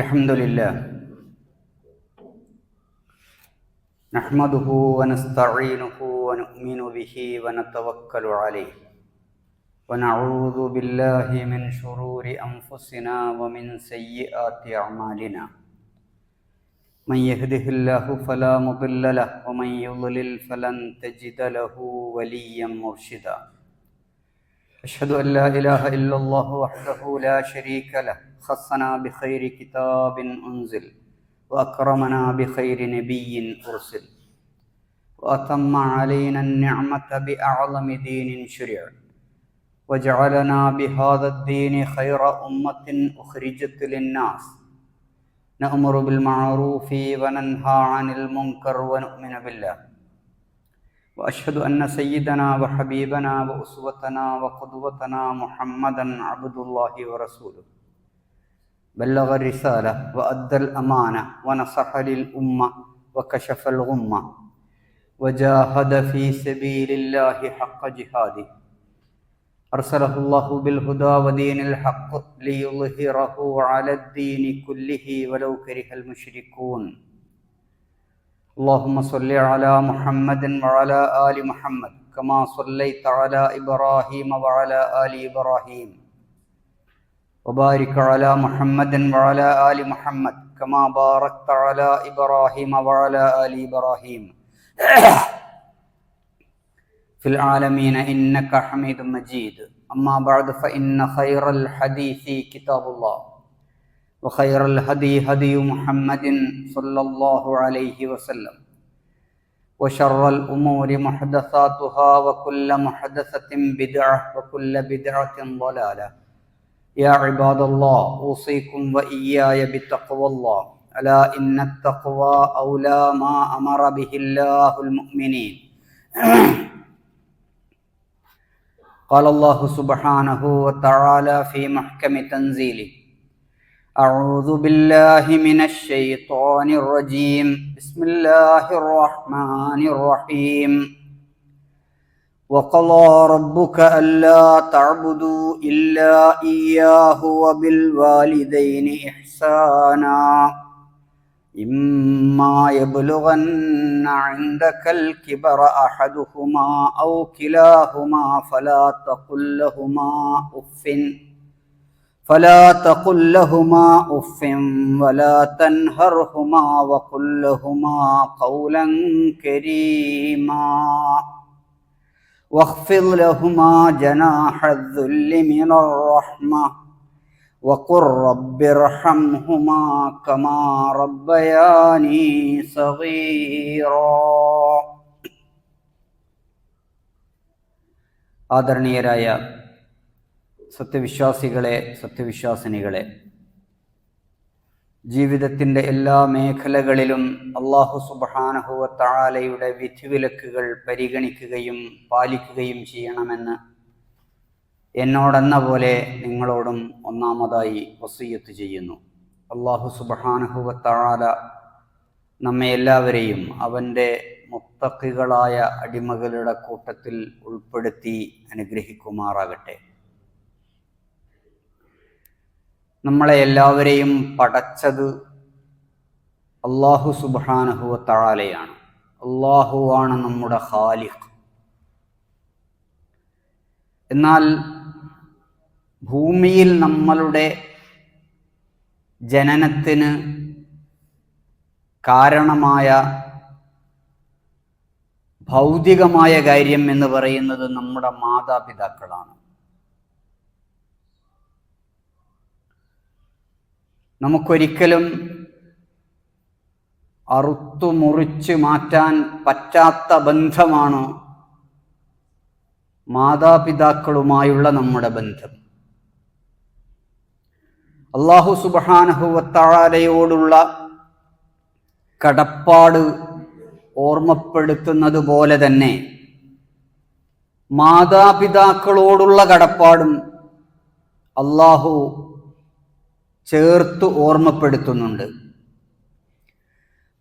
الحمد لله. نحمده ونستعينه ونؤمن به ونتوكل عليه. ونعوذ بالله من شرور أنفسنا ومن سيئات أعمالنا. من يهده الله فلا مضل له ومن يضلل فلن تجد له وليا مرشدا. أشهد أن لا إله إلا الله وحده لا شريك له. خصنا بخير كتاب أنزل وأكرمنا بخير نبي أرسل وأتم علينا النعمة بأعظم دين شرع وجعلنا بهذا الدين خير أمة أخرجت للناس. نأمر بالمعروف وننهى عن المنكر ونؤمن بالله. وأشهد أن سيدنا وحبيبنا وأسوتنا وقدوتنا محمدا عبد الله ورسوله. بلغ الرسالة وأدى الأمانة ونصح للأمة وكشف الغمة وجاهد في سبيل الله حق جهاده. أرسله الله بالهدى ودين الحق ليظهره على الدين كله ولو كره المشركون. اللهم صل على محمد وعلى آل محمد كما صليت على إبراهيم وعلى آل إبراهيم. وبارك على محمد وعلى آل محمد كما باركت على إبراهيم وعلى آل إبراهيم. في العالمين إنك حميد مجيد. أما بعد فإن خير الحديث كتاب الله. وخير الهدي هدي محمد صلى الله عليه وسلم. وشر الأمور محدثاتها وكل محدثة بدعة وكل بدعة ضلالة. يا عباد الله أوصيكم وإياي بتقوى الله. ألا إن التقوى أولى ما أمر به الله المؤمنين. قال الله سبحانه وتعالى في محكم تنزيله أعوذ بالله من الشيطان الرجيم. بسم الله الرحمن الرحيم. وقضى ربك ألا تعبدوا إلا إياه وبالوالدين إحسانا. إما يبلغن عندك الكبر أحدهما أو كلاهما فلا تقل لهما أفٍ فلا تقل لهما اف ولا تنهرهما وقل لهما قولا كريما واخفض لهما جناح الذل من الرحمه وقل رب ارحمهما كما ربياني صغيرا ആദരണീയരായ സത്യവിശ്വാസികളെ സത്യവിശ്വാസിനികളെ. ജീവിതത്തിന്റെ എല്ലാ മേഖലകളിലും അള്ളാഹു സുബാനഹുവ താലയുടെ വിധിവിലക്കുകൾ പരിഗണിക്കുകയും പാലിക്കുകയും ചെയ്യണമെന്ന് എന്നോടെന്ന പോലെ നിങ്ങളോടും ഒന്നാമതായി വസീയത്ത് ചെയ്യുന്നു. അള്ളാഹു സുബാനഹുവ താല നമ്മെ എല്ലാവരെയും അവന്റെ മുത്തക്കികളായ അടിമകളുടെ കൂട്ടത്തിൽ ഉൾപ്പെടുത്തി അനുഗ്രഹിക്കുമാറാകട്ടെ. നമ്മളെ എല്ലാവരെയും പടച്ചത് അള്ളാഹു സുബാനഹുവ താലയാണ് അള്ളാഹുവാണ് നമ്മുടെ ഖാലിഖ്. എന്നാൽ ഭൂമിയിൽ നമ്മളുടെ ജനനത്തിന് കാരണമായ ഭൗതികമായ കാര്യം എന്ന് പറയുന്നത് നമ്മുടെ മാതാപിതാക്കളാണ്. നമുക്കൊരിക്കലും അറുത്തു മുറിച്ച് മാറ്റാൻ പറ്റാത്ത ബന്ധമാണ് മാതാപിതാക്കളുമായുള്ള നമ്മുടെ ബന്ധം. അള്ളാഹു സുബാനഹുവത്താഴയോടുള്ള കടപ്പാട് ഓർമ്മപ്പെടുത്തുന്നത് പോലെ തന്നെ മാതാപിതാക്കളോടുള്ള കടപ്പാടും അള്ളാഹു ചേർത്ത് ഓർമ്മപ്പെടുത്തുന്നുണ്ട്.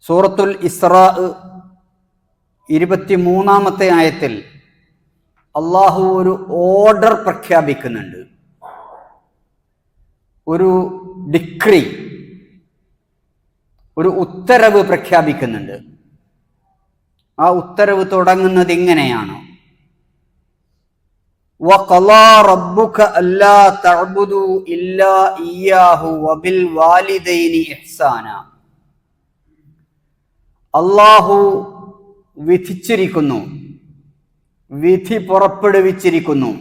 സൂറത്തുൽ ഇസ്രാ ഇരുപത്തിമൂന്നാമത്തെ ആയത്തിൽ അള്ളാഹു ഒരു ഓർഡർ പ്രഖ്യാപിക്കുന്നുണ്ട്. ഒരു ഡിക്രി ഒരു ഉത്തരവ് പ്രഖ്യാപിക്കുന്നുണ്ട്. ആ ഉത്തരവ് തുടങ്ങുന്നത് ഇങ്ങനെയാണ്. അള്ളാഹു വിധിച്ചിരിക്കുന്നു വിധി പുറപ്പെടുവിച്ചിരിക്കുന്നു.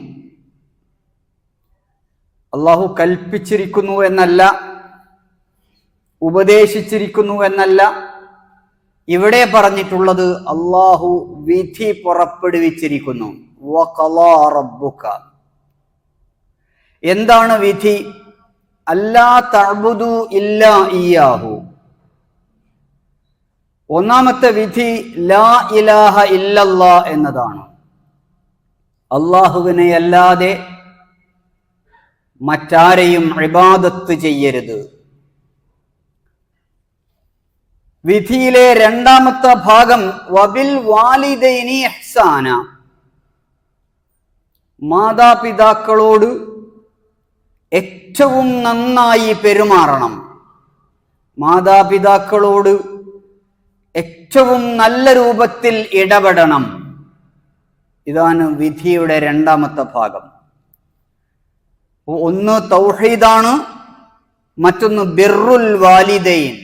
അള്ളാഹു കൽപ്പിച്ചിരിക്കുന്നു എന്നല്ല ഉപദേശിച്ചിരിക്കുന്നു എന്നല്ല ഇവിടെ പറഞ്ഞിട്ടുള്ളത് അള്ളാഹു വിധി പുറപ്പെടുവിച്ചിരിക്കുന്നു. റബ്ബുക. എന്താണ് വിധി? അല്ലാ തഅബുദു ഇല്ലാ ഇയാഹു ഒന്നാമത്തെ വിധി ലാ ഇലാഹ ഇല്ലല്ലാ എന്നതാണ്. അള്ളാഹുവിനെ അല്ലാതെ മറ്റാരെയും ഇബാദത്ത് ചെയ്യരുത്. വിധിയിലെ രണ്ടാമത്തെ ഭാഗം വബിൽ വാലിദൈനി ഇഹ്സാന. മാതാപിതാക്കളോട് ഏറ്റവും നന്നായി പെരുമാറണം. മാതാപിതാക്കളോട് ഏറ്റവും നല്ല രൂപത്തിൽ ഇടപെടണം. ഇതാണ് വിധിയുടെ രണ്ടാമത്തെ ഭാഗം. ഒന്ന് തൗഹീദാണ് മറ്റൊന്ന് ബിറുൽ വാലിദൈൻ.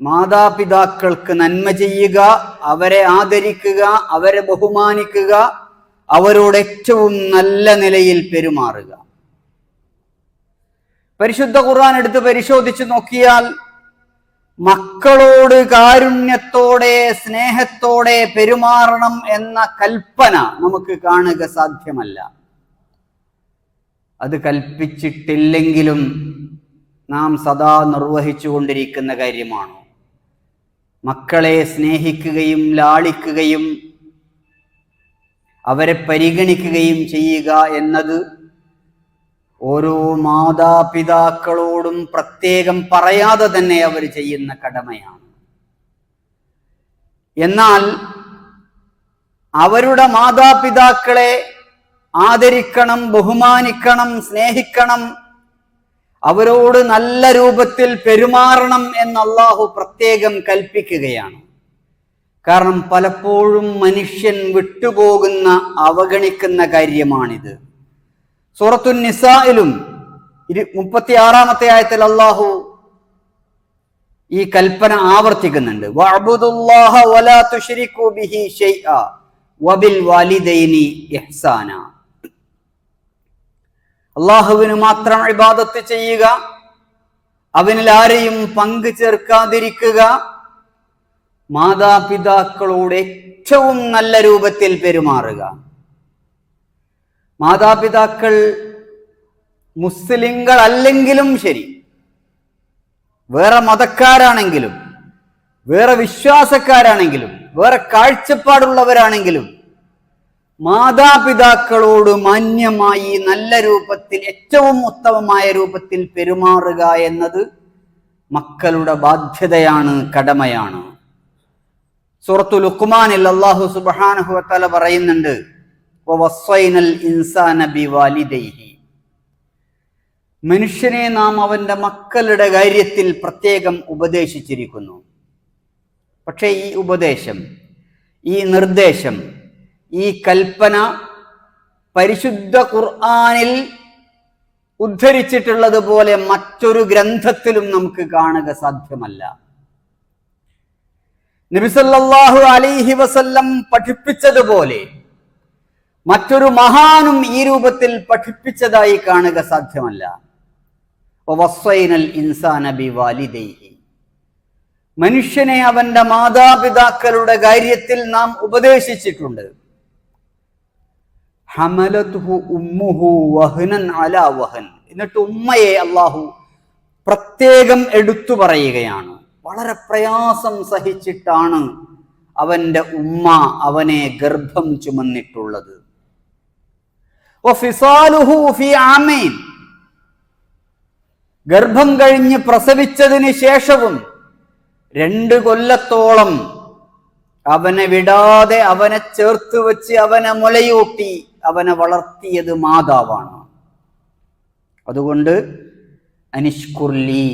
മാതാപിതാക്കൾക്ക് നന്മ ചെയ്യുക അവരെ ആദരിക്കുക അവരെ ബഹുമാനിക്കുക അവരോട് ഏറ്റവും നല്ല നിലയിൽ പെരുമാറുക. പരിശുദ്ധ ഖുർആൻ എടുത്ത് പരിശോധിച്ച് നോക്കിയാൽ മക്കളോട് കാരുണ്യത്തോടെ സ്നേഹത്തോടെ പെരുമാറണം എന്ന കൽപ്പന നമുക്ക് കാണുക സാധ്യമല്ല. അത് കൽപ്പിച്ചിട്ടില്ലെങ്കിലും നാം സദാ നിർവഹിച്ചു കൊണ്ടിരിക്കുന്ന കാര്യമാണ്? മക്കളെ സ്നേഹിക്കുകയും ലാളിക്കുകയും അവരെ പരിഗണിക്കുകയും ചെയ്യുക എന്നത് ഓരോ മാതാപിതാക്കളോടും പ്രത്യേകം പറയാതെ തന്നെ അവർ ചെയ്യുന്ന കടമയാണ്. എന്നാൽ അവരുടെ മാതാപിതാക്കളെ ആദരിക്കണം ബഹുമാനിക്കണം സ്നേഹിക്കണം അവരോട് നല്ല രൂപത്തിൽ പെരുമാറണം എന്ന് പ്രത്യേകം കൽപ്പിക്കുകയാണ്. കാരണം പലപ്പോഴും മനുഷ്യൻ വിട്ടുപോകുന്ന അവഗണിക്കുന്ന കാര്യമാണിത്. സൂറത്തു നിസായിലും മുപ്പത്തി ആറാമത്തെ ആയത്തിൽ അള്ളാഹു ഈ കൽപ്പന ആവർത്തിക്കുന്നുണ്ട്. അള്ളാഹുവിന് മാത്രം ഇബാദത്ത് ചെയ്യുക അവനിൽ ആരെയും പങ്കു ചേർക്കാതിരിക്കുക മാതാപിതാക്കളോട് ഏറ്റവും നല്ല രൂപത്തിൽ പെരുമാറുക. മാതാപിതാക്കൾ മുസ്ലിങ്ങൾ അല്ലെങ്കിലും ശരി. വേറെ മതക്കാരാണെങ്കിലും വേറെ വിശ്വാസക്കാരാണെങ്കിലും വേറെ കാഴ്ചപ്പാടുള്ളവരാണെങ്കിലും മാതാപിതാക്കളോട് മാന്യമായി നല്ല രൂപത്തിൽ ഏറ്റവും ഉത്തമമായ രൂപത്തിൽ പെരുമാറുക എന്നത് മക്കളുടെ ബാധ്യതയാണ് കടമയാണ്. സൂറത്തു ലുക്കുമാനിൽ അള്ളാഹു സുബ്ഹാനഹു വതആല പറയുന്നുണ്ട് മനുഷ്യനെ നാം അവന്റെ മക്കളുടെ കാര്യത്തിൽ പ്രത്യേകം ഉപദേശിച്ചിരിക്കുന്നു. പക്ഷേ ഈ ഉപദേശം ഈ നിർദ്ദേശം ഈ കൽപ്പന പരിശുദ്ധ ഖുർആാനിൽ ഉദ്ധരിച്ചിട്ടുള്ളത് പോലെ മറ്റൊരു ഗ്രന്ഥത്തിലും നമുക്ക് കാണുക സാധ്യമല്ല. നബിസല്ലാഹു അലൈഹി വസല്ലം പഠിപ്പിച്ചതുപോലെ മറ്റൊരു മഹാനും ഈ രൂപത്തിൽ പഠിപ്പിച്ചതായി കാണുക സാധ്യമല്ല. മനുഷ്യനെ അവന്റെ മാതാപിതാക്കളുടെ കാര്യത്തിൽ നാം ഉപദേശിച്ചിട്ടുണ്ട്. എന്നിട്ട് ഉമ്മയെ അള്ളാഹു പ്രത്യേകം എടുത്തു പറയുകയാണ്. വളരെ പ്രയാസം സഹിച്ചിട്ടാണ് അവന്റെ ഉമ്മ അവനെ ഗർഭം ചുമന്നിട്ടുള്ളത്. ഗർഭം കഴിഞ്ഞ് പ്രസവിച്ചതിന് ശേഷവും രണ്ട് കൊല്ലത്തോളം അവനെ വിടാതെ അവനെ ചേർത്ത് വെച്ച് അവനെ മുലയൂട്ടി അവനെ വളർത്തിയത് മാതാവാണ്. അതുകൊണ്ട് അനിഷ്കുർലി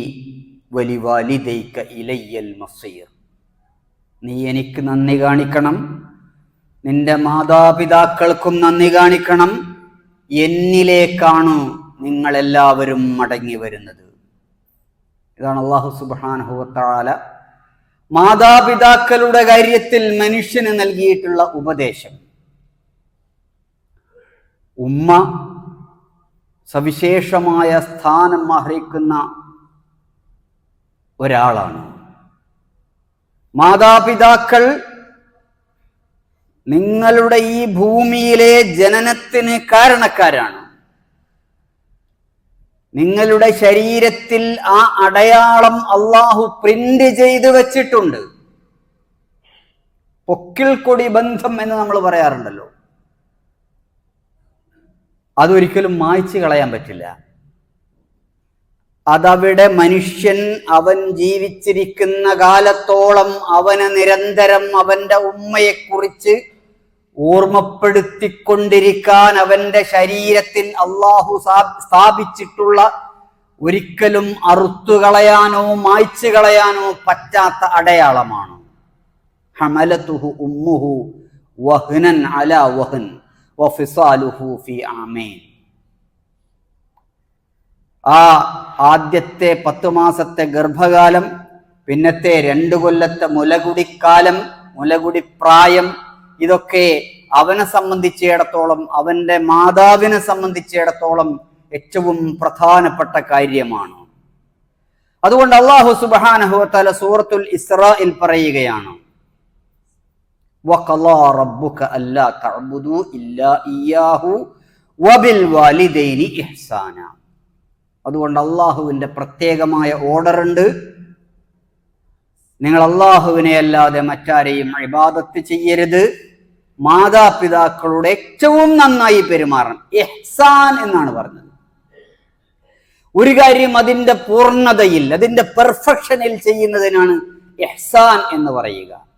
വലിവാലിദൈക ഇലയ്യൽ മസീർ. നീ എനിക്ക് നന്ദി കാണിക്കണം. നിന്റെ മാതാപിതാക്കൾക്കും നന്ദി കാണിക്കണം. എന്നിലേക്കാണ് നിങ്ങളെല്ലാവരും മടങ്ങി വരുന്നത്. ഇതാണ് അള്ളാഹു സുബാനഹുവത്താല മാതാപിതാക്കളുടെ കാര്യത്തിൽ മനുഷ്യന് നൽകിയിട്ടുള്ള ഉപദേശം. ഉമ്മ സവിശേഷമായ സ്ഥാനം അർഹിക്കുന്ന ഒരാളാണ്. മാതാപിതാക്കൾ നിങ്ങളുടെ ഈ ഭൂമിയിലെ ജനനത്തിന് കാരണക്കാരാണ്. നിങ്ങളുടെ ശരീരത്തിൽ ആ അടയാളം അള്ളാഹു പ്രിന്റ് ചെയ്ത് വച്ചിട്ടുണ്ട്. പൊക്കിൽ കൊടി ബന്ധം എന്ന് നമ്മൾ പറയാറുണ്ടല്ലോ. അതൊരിക്കലും മായ്ച്ചു കളയാൻ പറ്റില്ല. അതവിടെ മനുഷ്യൻ അവൻ ജീവിച്ചിരിക്കുന്ന കാലത്തോളം അവന് നിരന്തരം അവന്റെ ഉമ്മയെക്കുറിച്ച് ഓർമ്മപ്പെടുത്തിക്കൊണ്ടിരിക്കാൻ അവന്റെ ശരീരത്തിൽ അള്ളാഹു സ്ഥാപിച്ചിട്ടുള്ള ഒരിക്കലും അറുത്തുകളയാനോ മായ്ച്ചു കളയാനോ പറ്റാത്ത അടയാളമാണ്. ഹമലത്തുഹു ഉമ്മുഹു വഹ്നൻ അല വഹൻ വഫിസാലുഹു ഫി ആമേൻ. ആ ആദ്യത്തെ പത്തു മാസത്തെ ഗർഭകാലം പിന്നത്തെ രണ്ടു കൊല്ലത്തെ മുലകുടിക്കാലം മുലകുടി പ്രായം ഇതൊക്കെ അവനെ സംബന്ധിച്ചിടത്തോളം അവന്റെ മാതാവിനെ സംബന്ധിച്ചിടത്തോളം ഏറ്റവും പ്രധാനപ്പെട്ട കാര്യമാണ്. അതുകൊണ്ട് അള്ളാഹു സുബാനഹുത്തല സൂറത്തുൽ ഇസ്രായിൽ പറയുകയാണ് ഇല്ലാ ഇയാഹു വബിൽ വാലിദൈനി ഇഹ്സാന. അതുകൊണ്ട് അള്ളാഹുവിന്റെ പ്രത്യേകമായ ഓർഡർ ഉണ്ട് നിങ്ങൾ അള്ളാഹുവിനെ അല്ലാതെ മറ്റാരെയും ഇബാദത്ത് ചെയ്യരുത്. മാതാപിതാക്കളോട് ഏറ്റവും നന്നായി പെരുമാറണം. എഹ്സാൻ എന്നാണ് പറഞ്ഞത്. ഒരു കാര്യം അതിന്റെ പൂർണതയിൽ അതിന്റെ പെർഫെക്ഷനിൽ ചെയ്യുന്നതിനാണ് എഹ്സാൻ എന്ന് പറയുക.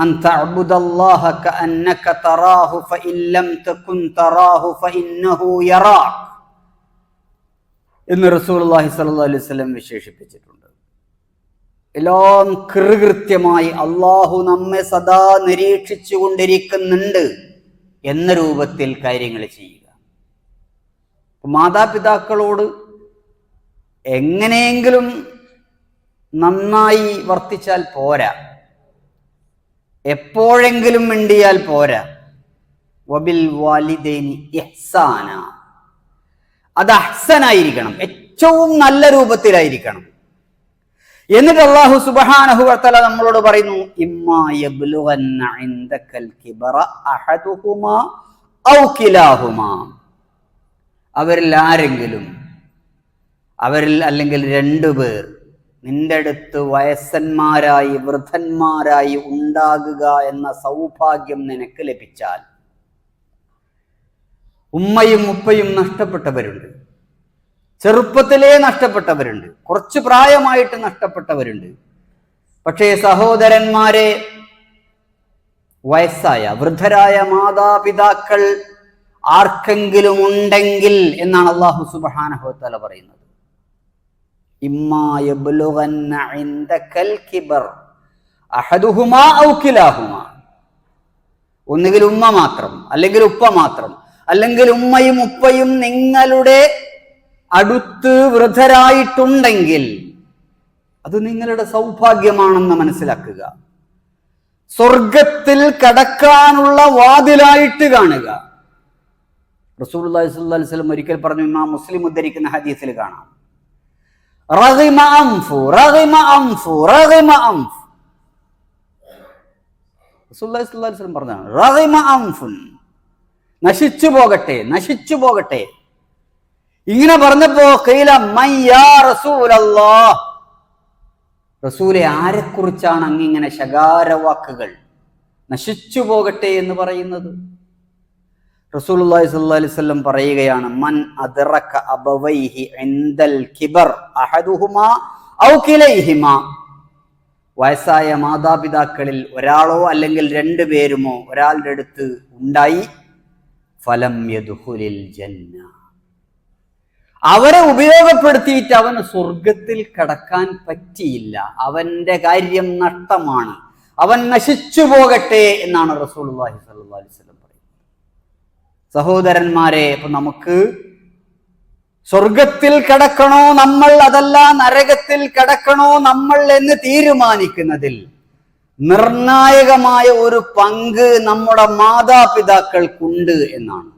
أن تعبد الله كأنك تراه فإن لم تكن تراه فإنه يراك എന്ന് റസൂലുള്ളാഹി സ്വല്ലല്ലാഹു അലൈഹി വസല്ലം വിശേഷിപ്പിച്ചിട്ടുണ്ട് എല്ലാം കൃകൃത്യമായി അള്ളാഹു നമ്മെ സദാ നിരീക്ഷിച്ചു കൊണ്ടിരിക്കുന്നുണ്ട് എന്ന രൂപത്തിൽ കാര്യങ്ങൾ ചെയ്യുക മാതാപിതാക്കളോട് എങ്ങനെയെങ്കിലും നന്നായി വർത്തിച്ചാൽ പോരാ എപ്പോഴെങ്കിലും മിണ്ടിയാൽ പോരാ. വബിൽ വാലിദേനി എഹ്സാന അത് അഹ്സനായിരിക്കണം. ഏറ്റവും നല്ല രൂപത്തിലായിരിക്കണം. എന്നിട്ട് അള്ളാഹു സുബ്ഹാനഹു വർത്തല നമ്മളോട് പറയുന്നു അവരിൽ ആരെങ്കിലും അവരിൽ അല്ലെങ്കിൽ രണ്ടുപേർ നിന്റെ അടുത്ത് വയസ്സന്മാരായി വൃദ്ധന്മാരായി ഉണ്ടാകുക എന്ന സൗഭാഗ്യം നിനക്ക് ലഭിച്ചാൽ ഉമ്മയും ഉപ്പയും നഷ്ടപ്പെട്ടവരുണ്ട്. ചെറുപ്പത്തിലേ നഷ്ടപ്പെട്ടവരുണ്ട്. കുറച്ച് പ്രായമായിട്ട് നഷ്ടപ്പെട്ടവരുണ്ട്. പക്ഷേ സഹോദരന്മാരെ വയസ്സായ വൃദ്ധരായ മാതാപിതാക്കൾ ആർക്കെങ്കിലും ഉണ്ടെങ്കിൽ എന്നാണ് അള്ളാഹു സുബാനഹോത്തല പറയുന്നത് ഇമ്മാ യബ്ലുഗന്ന ഇൻദകൽ കിബർ അഹദുഹുമാ ഔ കിലാഹുമാ ഒന്നുകിൽ ഉമ്മ മാത്രം അല്ലെങ്കിൽ ഉപ്പ മാത്രം അല്ലെങ്കിൽ ഉമ്മയും ഉപ്പയും നിങ്ങളുടെ അടുത്ത് വൃദ്ധരായിട്ടുണ്ടെങ്കിൽ അത് നിങ്ങളുടെ സൗഭാഗ്യമാണെന്ന് മനസ്സിലാക്കുക. സ്വർഗത്തിൽ കടക്കാനുള്ള വാതിലായിട്ട് കാണുക. റസൂൽ അലൈഹി വസല്ലം ഒരിക്കൽ പറഞ്ഞു ഇമാം മുസ്ലിം ഉദ്ധരിക്കുന്ന ഹദീസിൽ കാണാം. റഹിമ അംഫു റഹിമ അംഫു റഹിമ അംഫ്. വസല്ലം പറഞ്ഞതാണ് റഹിമ അംഫുൻ. നശിച്ചു പോകട്ടെ നശിച്ചു പോകട്ടെ. ഇങ്ങനെ പറഞ്ഞപ്പോ കൈല മയ്യാ റസൂലല്ലാഹ്. റസൂലെ ആരെക്കുറിച്ചാണ് അങ്ങിങ്ങനെ ശകാരവാക്കുകൾ? നശിച്ചു പോകട്ടെ എന്ന് പറയുന്നത്. റസൂലുള്ളാഹി സ്വല്ലല്ലാഹി അലൈഹി വസല്ലം പറയുകയാണ് മൻ അദ്റക ഇൻദൽ കിബർ അഹദുഹുമാ വയസ്സായ മാതാപിതാക്കളിൽ ഒരാളോ അല്ലെങ്കിൽ രണ്ടു പേരുമോ ഒരാളുടെ അടുത്ത് ഉണ്ടായി ഫലം യദുഹുലിൽ ജന്ന. അവരെ ഉപയോഗപ്പെടുത്തിയിട്ട് അവന് സ്വർഗത്തിൽ കടക്കാൻ പറ്റിയില്ല. അവന്റെ കാര്യം നഷ്ടമാണ്. അവൻ നശിച്ചു പോകട്ടെ എന്നാണ് റസൂലുള്ളാഹി സ്വല്ലല്ലാഹു അലൈഹി വസല്ലം സഹോദരന്മാരെ ഇപ്പൊ നമുക്ക് സ്വർഗത്തിൽ കടക്കണോ നമ്മൾ അതല്ല നരകത്തിൽ കടക്കണോ നമ്മൾ എന്ന് തീരുമാനിക്കുന്നതിൽ നിർണായകമായ ഒരു പങ്ക് നമ്മുടെ മാതാപിതാക്കൾക്കുണ്ട് എന്നാണ്.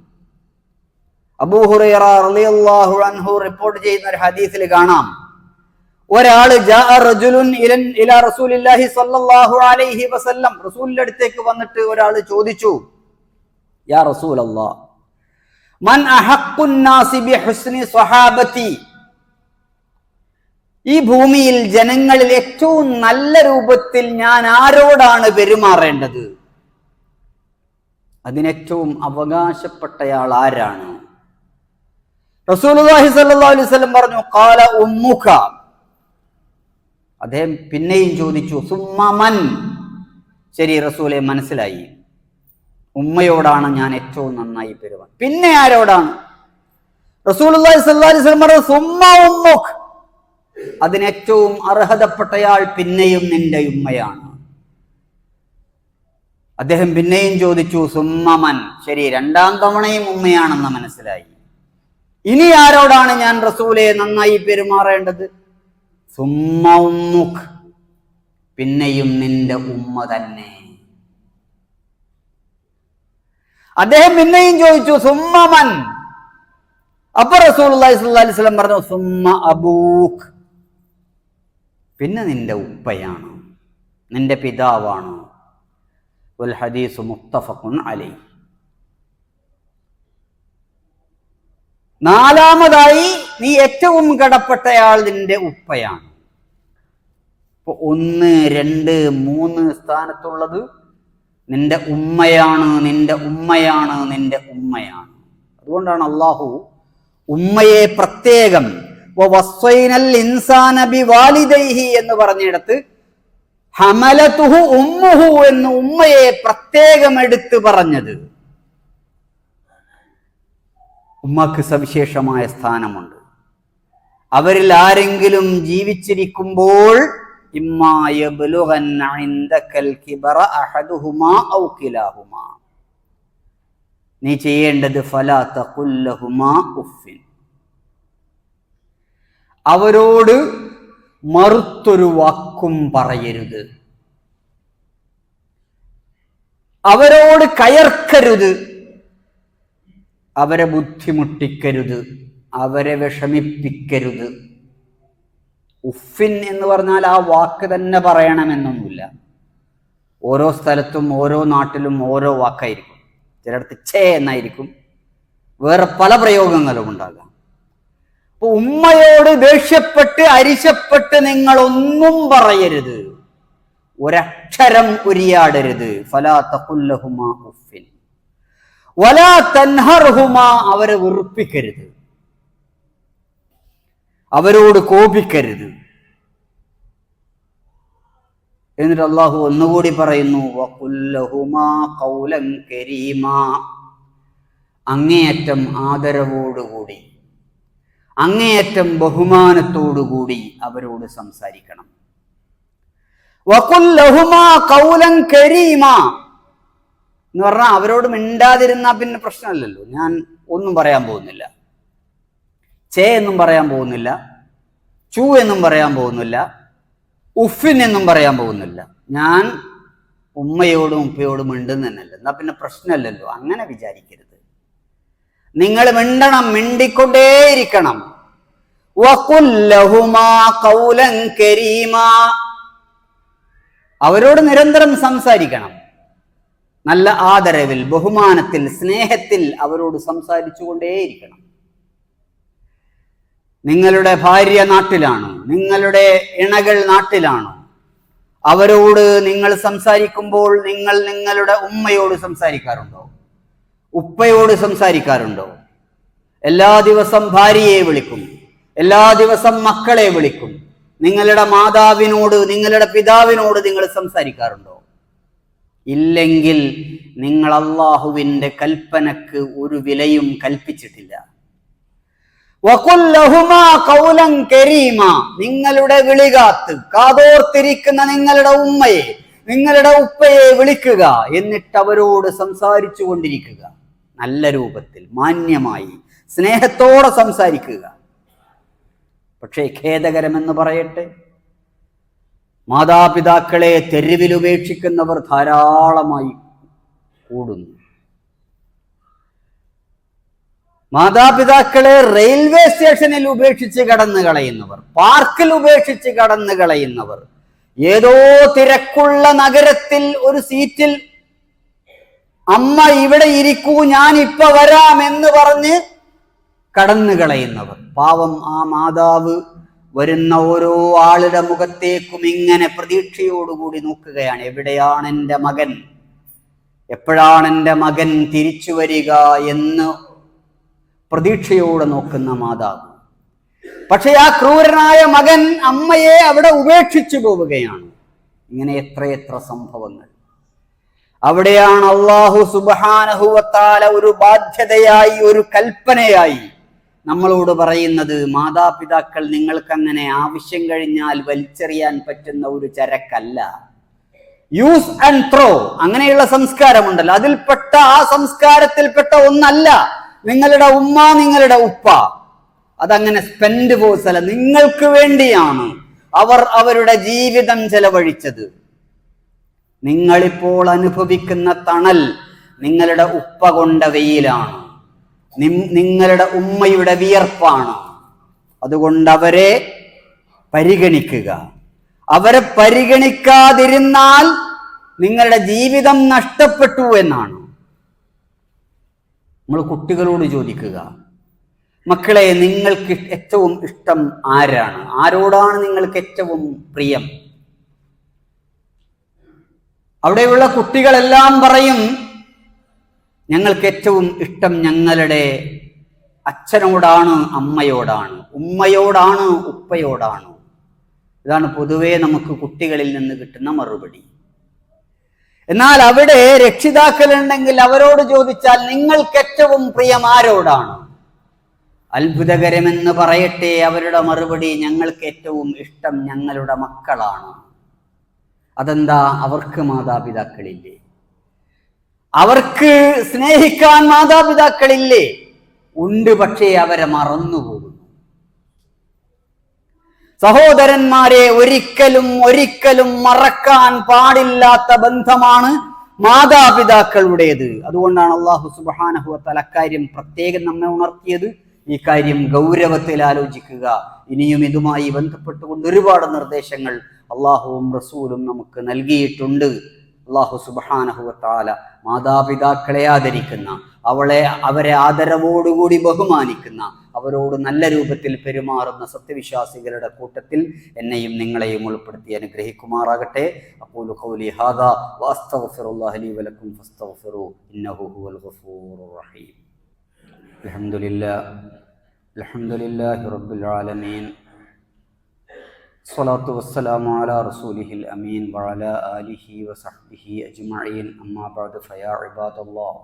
റളിയല്ലാഹു അൻഹു റിപ്പോർട്ട് ചെയ്യുന്ന ഒരു ഹദീസിൽ കാണാം. റസൂലിന്റെ അടുത്തേക്ക് വന്നിട്ട് ഒരാൾ ചോദിച്ചു യാ മൻ അഹഖുൻ നാസി ബിഹുസ്നി സ്വഹാബത്തി. ഈ ഭൂമിയിൽ ജനങ്ങളിൽ ഏറ്റവും നല്ല രൂപത്തിൽ ഞാൻ ആരോടാണ് പെരുമാറേണ്ടത്? അതിനേറ്റവും അവകാശപ്പെട്ടയാൾ ആരാണ്? റസൂലുള്ളാഹി സ്വല്ലല്ലാഹു അലൈഹി വസല്ലം പറഞ്ഞു ഖാല ഉമ്മുക. അദ്ദേഹം പിന്നെയും ചോദിച്ചു സുമ്മമൻ ശരി റസൂലെ മനസ്സിലായി. ഉമ്മയോടാണ് ഞാൻ ഏറ്റവും നന്നായി പെരുവാൻ പിന്നെ ആരോടാണ്? ഉമ്മുക്. അതിനേറ്റവും അർഹതപ്പെട്ടയാൾ പിന്നെയും നിന്റെ ഉമ്മയാണ്. അദ്ദേഹം പിന്നെയും ചോദിച്ചു സുമ്മമൻ ശരി രണ്ടാം തവണയും ഉമ്മയാണെന്ന് മനസ്സിലായി. ഇനി ആരോടാണ് ഞാൻ റസൂലെ നന്നായി പെരുമാറേണ്ടത്? സുമ്മ ഉമ്മുഖ് പിന്നെയും നിന്റെ ഉമ്മ തന്നെ. അദ്ദേഹം പിന്നെയും ചോദിച്ചു സുമ്മമൻ അപ്പൊ റസൂൽ അലൈഹി പറഞ്ഞു സുമ്മ അബൂഖ് പിന്നെ നിന്റെ ഉപ്പയാണ്? നിന്റെ പിതാവാണ്? ഹദീസ് മുത്തഫഖുൻ അലൈ നാലാമതായി നീ ഏറ്റവും കടപ്പെട്ടയാൾ നിന്റെ ഉപ്പയാണ്. ഒന്ന് രണ്ട് മൂന്ന് സ്ഥാനത്തുള്ളത് നിന്റെ ഉമ്മയാണ് നിന്റെ ഉമ്മയാണ് നിന്റെ ഉമ്മയാണ്. അതുകൊണ്ടാണ് അള്ളാഹു ഉമ്മയെ പ്രത്യേകം എന്ന് പറഞ്ഞിടത്ത് ഹമലതുഹു ഉമ്മുഹു എന്ന് ഉമ്മയെ പ്രത്യേകം എടുത്തു പറഞ്ഞത്. ഉമ്മക്ക് സവിശേഷമായ സ്ഥാനമുണ്ട്. അവരിൽ ആരെങ്കിലും ജീവിച്ചിരിക്കുമ്പോൾ നീ ചെയ്യേണ്ടത് അവരോട് മറുത്തൊരു വാക്കും പറയരുത്. അവരോട് കയർക്കരുത്. അവരെ ബുദ്ധിമുട്ടിക്കരുത്. അവരെ വിഷമിപ്പിക്കരുത്. ഉഫിൻ എന്ന് പറഞ്ഞാൽ ആ വാക്ക് തന്നെ പറയണമെന്നൊന്നുമില്ല. ഓരോ സ്ഥലത്തും ഓരോ നാട്ടിലും ഓരോ വാക്കായിരിക്കും. ചിലയിടത്ത് ഛേ എന്നായിരിക്കും. വേറെ പല പ്രയോഗങ്ങളും ഉണ്ടാകാം. അപ്പൊ ഉമ്മയോട് ദേഷ്യപ്പെട്ട് അരിശപ്പെട്ട് നിങ്ങളൊന്നും പറയരുത്. ഒരക്ഷരം ഉരിയാടരുത്. ഫലാ തഖുല്ലഹുമ ഉഫിൻ. വലാ തൻഹർഹുമാ അവരെ വെറുപ്പിക്കരുത്. അവരോട് കോപിക്കരുത്. എന്നിട്ട് അള്ളാഹു ഒന്നുകൂടി പറയുന്നു അങ്ങേയറ്റം ആദരവോടുകൂടി അങ്ങേയറ്റം ബഹുമാനത്തോടുകൂടി അവരോട് സംസാരിക്കണം. ഖൗലൻ കരീമാ. എന്ന് പറഞ്ഞാൽ അവരോട് മിണ്ടാതിരുന്നാ പിന്നെ പ്രശ്നമല്ലല്ലോ. ഞാൻ ഒന്നും പറയാൻ പോകുന്നില്ല. ചേ എന്നും പറയാൻ പോകുന്നില്ല ചൂ എന്നും പറയാൻ പോകുന്നില്ല ഉഫിൻ എന്നും പറയാൻ പോകുന്നില്ല. ഞാൻ ഉമ്മയോടും ഉപ്പയോടും മിണ്ടുന്നല്ലോ എന്നാ പിന്നെ പ്രശ്നമല്ലല്ലോ. അങ്ങനെ വിചാരിക്കരുത്. നിങ്ങൾ മിണ്ടണം മിണ്ടിക്കൊണ്ടേയിരിക്കണം. അവരോട് നിരന്തരം സംസാരിക്കണം. നല്ല ആദരവിൽ ബഹുമാനത്തിൽ സ്നേഹത്തിൽ അവരോട് സംസാരിച്ചു കൊണ്ടേയിരിക്കണം നിങ്ങളുടെ ഭാര്യ നാട്ടിലാണോ? നിങ്ങളുടെ ഇണകൾ നാട്ടിലാണോ? അവരോട് നിങ്ങൾ സംസാരിക്കുമ്പോൾ നിങ്ങൾ നിങ്ങളുടെ ഉമ്മയോട് സംസാരിക്കാറുണ്ടോ? ഉപ്പയോട് സംസാരിക്കാറുണ്ടോ? എല്ലാ ദിവസം ഭാര്യയെ വിളിക്കും. എല്ലാ ദിവസം മക്കളെ വിളിക്കും. നിങ്ങളുടെ മാതാവിനോട് നിങ്ങളുടെ പിതാവിനോട് നിങ്ങൾ സംസാരിക്കാറുണ്ടോ? ഇല്ലെങ്കിൽ നിങ്ങൾ അള്ളാഹുവിന്റെ കൽപ്പനക്ക് ഒരു വിലയും കൽപ്പിച്ചിട്ടില്ല. നിങ്ങളുടെ വിളികാത്ത് കാതോർത്തിരിക്കുന്ന നിങ്ങളുടെ ഉമ്മയെ നിങ്ങളുടെ ഉപ്പയെ വിളിക്കുക എന്നിട്ട് അവരോട് സംസാരിച്ചു കൊണ്ടിരിക്കുക. നല്ല രൂപത്തിൽ മാന്യമായി സ്നേഹത്തോടെ സംസാരിക്കുക. പക്ഷേ ഖേദകരമെന്ന് പറയട്ടെ? മാതാപിതാക്കളെ തെരുവിൽ ഉപേക്ഷിക്കുന്നവർ ധാരാളമായി കൂടുന്നു. മാതാപിതാക്കളെ റെയിൽവേ സ്റ്റേഷനിൽ ഉപേക്ഷിച്ച് കടന്നു കളയുന്നവർ പാർക്കിൽ ഉപേക്ഷിച്ച് കടന്നു കളയുന്നവർ ഏതോ തിരക്കുള്ള നഗരത്തിൽ ഒരു സീറ്റിൽ അമ്മ ഇവിടെ ഇരിക്കൂ ഞാൻ ഇപ്പൊ വരാം എന്ന് പറഞ്ഞ് കടന്നു കളയുന്നവർ. പാവം ആ മാതാവ് വരുന്ന ഓരോ ആളുടെ മുഖത്തേക്കും ഇങ്ങനെ പ്രതീക്ഷയോടുകൂടി നോക്കുകയാണ്. എവിടെയാണ് എന്റെ മകൻ? എപ്പോഴാണ് എന്റെ മകൻ തിരിച്ചു വരിക? എന്ന് പ്രതീക്ഷയോടെ നോക്കുന്ന മാതാവ്. പക്ഷേ ആ ക്രൂരനായ മകൻ അമ്മയെ അവിടെ ഉപേക്ഷിച്ചു പോവുകയാണ്. ഇങ്ങനെ എത്രയെത്ര സംഭവങ്ങൾ. അവിടെയാണ് അള്ളാഹു സുബാനഹുവത്താല ഒരു ബാധ്യതയായി ഒരു കൽപ്പനയായി നമ്മളോട് പറയുന്നത് മാതാപിതാക്കൾ നിങ്ങൾക്കങ്ങനെ ആവശ്യം കഴിഞ്ഞാൽ വലിച്ചെറിയാൻ പറ്റുന്ന ഒരു ചരക്കല്ല. യൂസ് ആൻഡ് ത്രോ അങ്ങനെയുള്ള സംസ്കാരമുണ്ടല്ലോ. അതിൽപ്പെട്ട ആ സംസ്കാരത്തിൽപ്പെട്ട ഒന്നല്ല. നിങ്ങളുടെ ഉമ്മ നിങ്ങളുടെ ഉപ്പ. അതങ്ങനെ സ്പെൻഡ് പോസല നിങ്ങൾക്ക് വേണ്ടിയാണ് അവർ അവരുടെ ജീവിതം ചെലവഴിച്ചത്. നിങ്ങളിപ്പോൾ അനുഭവിക്കുന്ന തണൽ നിങ്ങളുടെ ഉപ്പ കൊണ്ട വെയിലാണ്. നിങ്ങളുടെ ഉമ്മയുടെ വിയർപ്പാണ്. അതുകൊണ്ട് അവരെ പരിഗണിക്കുക. അവരെ പരിഗണിക്കാതിരുന്നാൽ നിങ്ങളുടെ ജീവിതം നഷ്ടപ്പെട്ടു എന്നാണ്. നമ്മൾ കുട്ടികളോട് ചോദിക്കുക മക്കളെ നിങ്ങൾക്ക് ഏറ്റവും ഇഷ്ടം ആരാണ്? ആരോടാണ് നിങ്ങൾക്ക് ഏറ്റവും പ്രിയം? അവിടെയുള്ള കുട്ടികളെല്ലാം പറയും ഞങ്ങൾക്ക് ഏറ്റവും ഇഷ്ടം ഞങ്ങളുടെ അച്ഛനോടാണ് അമ്മയോടാണ് ഉമ്മയോടാണ് ഉപ്പയോടാണ്. ഇതാണ് പൊതുവേ നമുക്ക് കുട്ടികളിൽ നിന്ന് കിട്ടുന്ന മറുപടി. എന്നാൽ അവിടെ രക്ഷിതാക്കളുണ്ടെങ്കിൽ അവരോട് ചോദിച്ചാൽ നിങ്ങൾക്ക് ഏറ്റവും പ്രിയം ആരോടാണ്? അത്ഭുതകരമെന്ന് പറയട്ടെ അവരുടെ മറുപടി ഞങ്ങൾക്ക് ഏറ്റവും ഇഷ്ടം ഞങ്ങളുടെ മക്കളാണ്. അതെന്താ? അവർക്ക് മാതാപിതാക്കളില്ലേ? അവർക്ക് സ്നേഹിക്കാൻ മാതാപിതാക്കളില്ലേ? ഉണ്ട് പക്ഷേ അവരെ മറന്നുപോകുന്നു സഹോദരന്മാരെ ഒരിക്കലും ഒരിക്കലും മറക്കാൻ പാടില്ലാത്ത ബന്ധമാണ് മാതാപിതാക്കളുടേത്. അതുകൊണ്ടാണ് അള്ളാഹു സുബാനഹുവത്താൽ അക്കാര്യം പ്രത്യേകം നമ്മെ ഉണർത്തിയത്. ഈ കാര്യം ഗൗരവത്തിൽ ആലോചിക്കുക. ഇനിയും ഇതുമായി ബന്ധപ്പെട്ടുകൊണ്ട് ഒരുപാട് നിർദ്ദേശങ്ങൾ അള്ളാഹുവും റസൂലും നമുക്ക് നൽകിയിട്ടുണ്ട്. അള്ളാഹു സുബാനഹുവത്താല മാതാപിതാക്കളെ ആദരിക്കുന്ന അവളെ അവരെ ആദരവോടുകൂടി ബഹുമാനിക്കുന്ന അവരോട് നല്ല രൂപത്തിൽ പെരുമാറുന്ന സത്യവിശ്വാസികളുടെ കൂട്ടത്തിൽ എന്നെയും നിങ്ങളെയും ഉൾപ്പെടുത്തി അനുഗ്രഹിക്കുമാറാകട്ടെ. അപ്പോൾ ഇന്നഹു ഹുവൽ റഹീം. അൽഹംദുലില്ലാഹി റബ്ബിൽ ആലമീൻ. സ്വലാത്തു അലാ അമീൻ ആലിഹി അജ്മഈൻ. ഫയാ ഇബാദല്ലാഹ്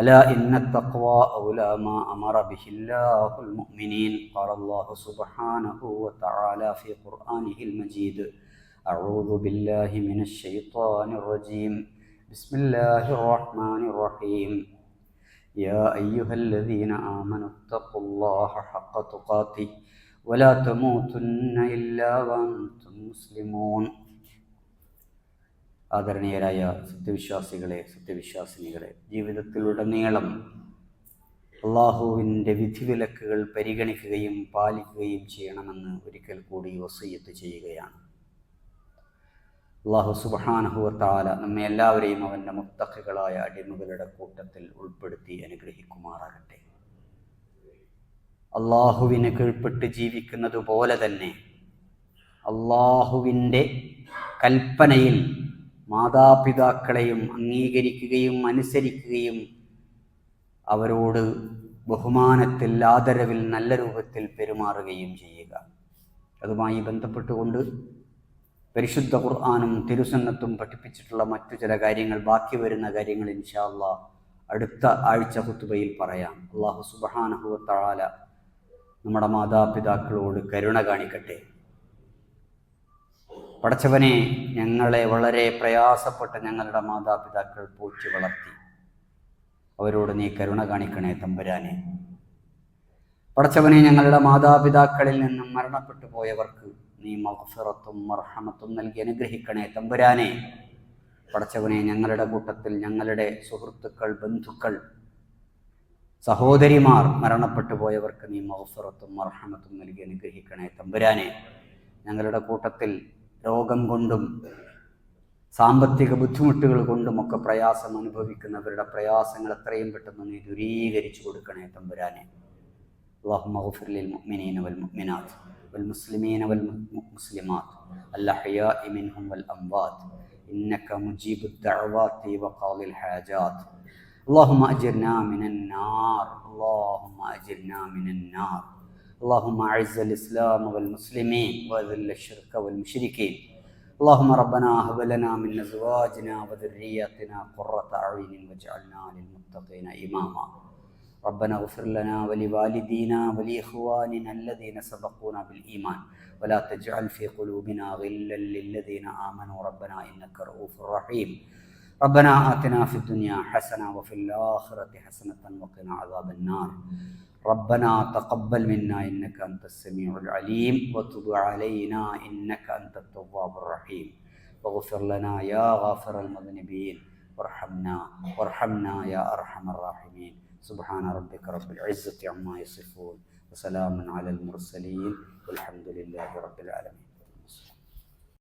ألا إن التقوى أولى ما أمر به الله المؤمنين قال الله سبحانه وتعالى في قرآنه المجيد أعوذ بالله من الشيطان الرجيم بسم الله الرحمن الرحيم يا أيها الذين آمنوا اتقوا الله حق تقاته ولا تموتن إلا وأنتم مسلمون ആദരണീയരായ സത്യവിശ്വാസികളെ സത്യവിശ്വാസിനികളെ ജീവിതത്തിലുടനീളം അള്ളാഹുവിന്റെ വിധിവിലക്കുകൾ പരിഗണിക്കുകയും പാലിക്കുകയും ചെയ്യണമെന്ന് ഒരിക്കൽ കൂടി വസയ്യത്ത് ചെയ്യുകയാണ്. അള്ളാഹു സുബാനഹുവത്താല നമ്മെ എല്ലാവരെയും അവന്റെ മുത്തഖകളായ അടിമകളുടെ കൂട്ടത്തിൽ ഉൾപ്പെടുത്തി അനുഗ്രഹിക്കുമാറാകട്ടെ. അള്ളാഹുവിന് കീഴ്പ്പെട്ട് ജീവിക്കുന്നത് പോലെ തന്നെ അള്ളാഹുവിന്റെ കൽപ്പനയിൽ മാതാപിതാക്കളെയും അംഗീകരിക്കുകയും അനുസരിക്കുകയും അവരോട് ബഹുമാനത്തിൽ ആദരവിൽ നല്ല രൂപത്തിൽ പെരുമാറുകയും ചെയ്യുക. അതുമായി ബന്ധപ്പെട്ടുകൊണ്ട് പരിശുദ്ധ ഖുർആാനും തിരുസന്നത്തും പഠിപ്പിച്ചിട്ടുള്ള മറ്റു ചില കാര്യങ്ങൾ ബാക്കി വരുന്ന കാര്യങ്ങൾ ഇൻഷാല്ല അടുത്ത ആഴ്ച കുത്തുബയിൽ പറയാം. അള്ളാഹു സുബഹാനഹുവത്താല നമ്മുടെ മാതാപിതാക്കളോട് കരുണ കാണിക്കട്ടെ. പടച്ചവനെ ഞങ്ങളെ വളരെ പ്രയാസപ്പെട്ട ഞങ്ങളുടെ മാതാപിതാക്കൾ പോറ്റി വളർത്തി. അവരോട് നീ കരുണ കാണിക്കണേ തമ്പുരാനെ. പടച്ചവനെ ഞങ്ങളുടെ മാതാപിതാക്കളിൽ നിന്നും മരണപ്പെട്ടു പോയവർക്ക് നീ മഹഫിറത്തും മർഹമത്തും നൽകി അനുഗ്രഹിക്കണേ തമ്പുരാനെ. പടച്ചവനെ ഞങ്ങളുടെ കൂട്ടത്തിൽ ഞങ്ങളുടെ സുഹൃത്തുക്കൾ ബന്ധുക്കൾ സഹോദരിമാർ മരണപ്പെട്ടു പോയവർക്ക് നീ മഹഫിറത്തും മർഹമത്തും നൽകി അനുഗ്രഹിക്കണേ തമ്പുരാനെ. ഞങ്ങളുടെ കൂട്ടത്തിൽ രോഗം കൊണ്ടും സാമ്പത്തിക ബുദ്ധിമുട്ടുകൾ കൊണ്ടുമൊക്കെ പ്രയാസം അനുഭവിക്കുന്നവരുടെ പ്രയാസങ്ങൾ എത്രയും പെട്ടെന്ന് നീ ദൂരീകരിച്ചു കൊടുക്കണേ തമ്പുരാനെ اللهم اغفر للمؤمنين والمؤمنات والمسلمين والمسلمات الأحياء منهم والأموات إنك مجيب الدعوات وقاضي الحاجات اللهم أجرنا من النار اللهم أجرنا من النار اللهم أعز الإسلام والمسلمين وأذل الشرك والمشركين. اللهم ربنا هب لنا من أزواجنا وذرياتنا قرة أعين واجعلنا للمتقين إماما. ربنا اغفر لنا ولوالدينا ولإخواننا الذين سبقونا بالإيمان. ولا تجعل في قلوبنا غلا للذين آمنوا. ربنا إنك رؤوف رحيم. ربنا آتنا في الدنيا حسنة وفي الآخرة حسنة وقنا عذاب النار. ربنا تقبل منا إنك أنت السميع العليم وتب علينا إنك أنت التواب الرحيم. واغفر لنا يا غافر المذنبين. وارحمنا وارحمنا يا أرحم الراحمين. سبحان ربك رب العزة عما يصفون وسلام على المرسلين والحمد لله رب العالمين.